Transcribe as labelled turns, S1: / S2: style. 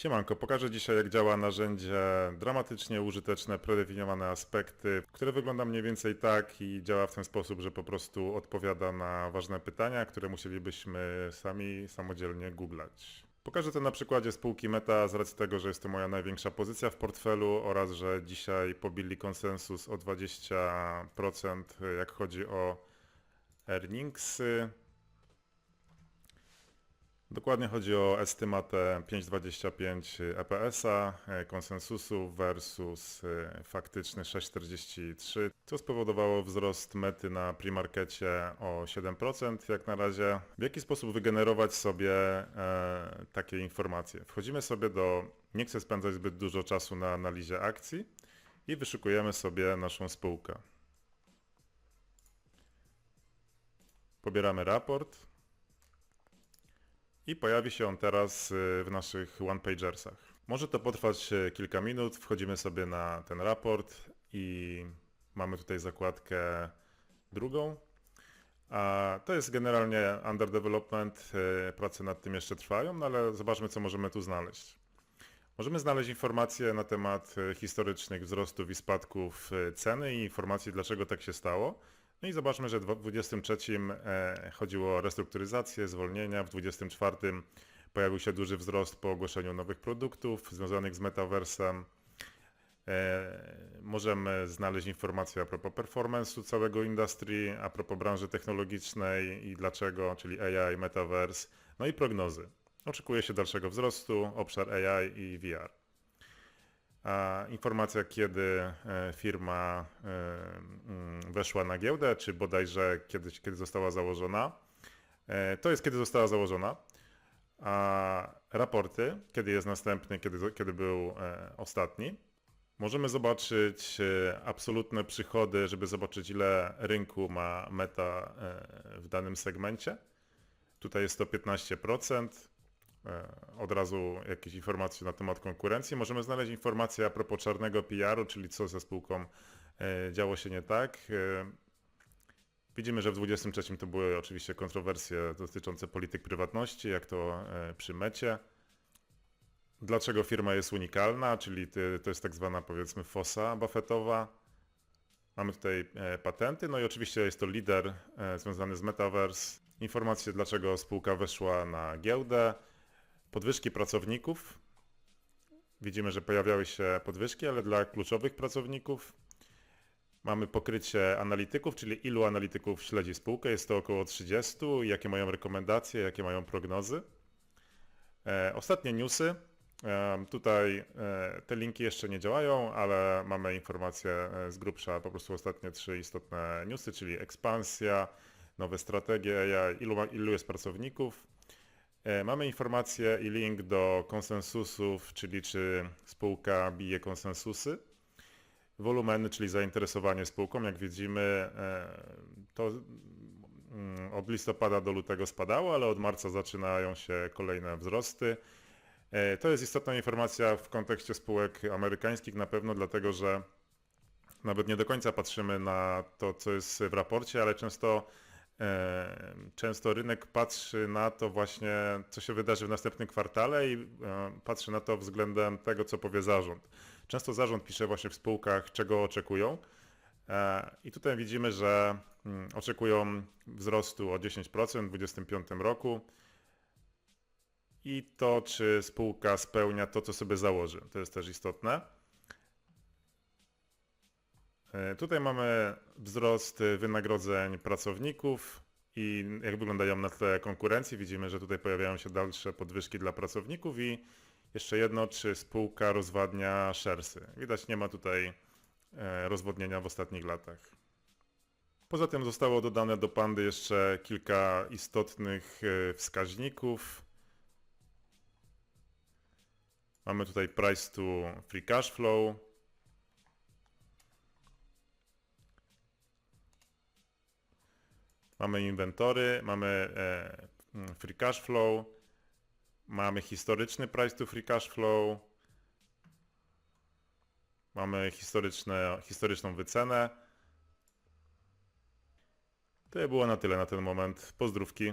S1: Siemanko, pokażę dzisiaj jak działa narzędzie dramatycznie użyteczne, predefiniowane aspekty, które wygląda mniej więcej tak i działa w ten sposób, że po prostu odpowiada na ważne pytania, które musielibyśmy sami samodzielnie googlać. Pokażę to na przykładzie spółki Meta z racji tego, że jest to moja największa pozycja w portfelu oraz, że dzisiaj pobili konsensus o 20% jak chodzi o earningsy. Dokładnie chodzi o estymatę 5,25 EPS-a, e, konsensusu versus e, faktyczny 6,43, co spowodowało wzrost mety na premarkecie o 7% jak na razie. W jaki sposób wygenerować sobie e, takie informacje? Wchodzimy sobie do, nie chcę spędzać zbyt dużo czasu na analizie akcji i wyszukujemy sobie naszą spółkę. Pobieramy raport. I pojawi się on teraz y, w naszych one-pagersach. Może to potrwać y, kilka minut, wchodzimy sobie na ten raport i mamy tutaj zakładkę drugą. A to jest generalnie under development, y, prace nad tym jeszcze trwają, no ale zobaczmy co możemy tu znaleźć. Możemy znaleźć informacje na temat historycznych wzrostów i spadków ceny i informacji dlaczego tak się stało. No i zobaczmy, że w 2023 e, chodziło o restrukturyzację, zwolnienia, w 2024 pojawił się duży wzrost po ogłoszeniu nowych produktów związanych z metaversem. E, możemy znaleźć informacje a propos performance'u całego industry, a propos branży technologicznej i dlaczego, czyli AI, metaverse, no i prognozy. Oczekuje się dalszego wzrostu, obszar AI i VR. Informacja, kiedy e, firma e, mm, weszła na giełdę, czy bodajże kiedy, kiedy została założona, e, to jest kiedy została założona. A raporty, kiedy jest następny, kiedy, kiedy był ostatni. Możemy zobaczyć absolutne przychody, żeby zobaczyć ile rynku ma meta w danym segmencie. Tutaj jest to 15%. E, od razu jakieś informacje na temat konkurencji. Możemy znaleźć informacje a propos czarnego PR-u, czyli co ze spółką e, działo się nie tak. E, widzimy, że w 2023 to były oczywiście kontrowersje dotyczące polityk prywatności, jak to przy mecie. Dlaczego firma jest unikalna, czyli to jest tak zwana powiedzmy fosa buffetowa. Mamy tutaj patenty, no i oczywiście jest to lider związany z Metaverse. Informacje, dlaczego spółka weszła na giełdę, Podwyżki pracowników. Widzimy, że pojawiały się podwyżki, ale dla kluczowych pracowników. Mamy pokrycie analityków, czyli ilu analityków śledzi spółkę. Jest to około 30. Jakie mają rekomendacje, jakie mają prognozy. E, ostatnie newsy. E, tutaj e, te linki jeszcze nie działają, ale mamy informacje z grubsza, po prostu ostatnie trzy istotne newsy, czyli ekspansja, nowe strategie, ilu, ilu jest pracowników. E, mamy informację i link do konsensusów, czyli czy spółka bije konsensusy. Wolumeny, czyli zainteresowanie spółką, jak widzimy, e, to mm, od listopada do lutego spadało, ale od marca zaczynają się kolejne wzrosty. E, to jest istotna informacja w kontekście spółek amerykańskich na pewno, dlatego że nawet nie do końca patrzymy na to, co jest w raporcie, ale często często rynek patrzy na to właśnie, co się wydarzy w następnym kwartale i e, patrzy na to względem tego, co powie zarząd. Często zarząd pisze właśnie w spółkach, czego oczekują. E, I tutaj widzimy, że mm, oczekują wzrostu o 10% w 2025 roku. I to, czy spółka spełnia to, co sobie założy. To jest też istotne. E, tutaj mamy wzrost wynagrodzeń pracowników i jak wyglądają na tle konkurencji. Widzimy, że tutaj pojawiają się dalsze podwyżki dla pracowników i jeszcze jedno, czy spółka rozwadnia szersy. Widać, nie ma tutaj e, rozwodnienia w ostatnich latach. Poza tym zostało dodane do Pandy jeszcze kilka istotnych e, wskaźników. Mamy tutaj price to free cash flow, Mamy inwentory, mamy e, mm, free cash flow, mamy historyczny price to free cash flow, mamy historyczne, historyczną wycenę. To było na tyle na ten moment. Pozdrówki.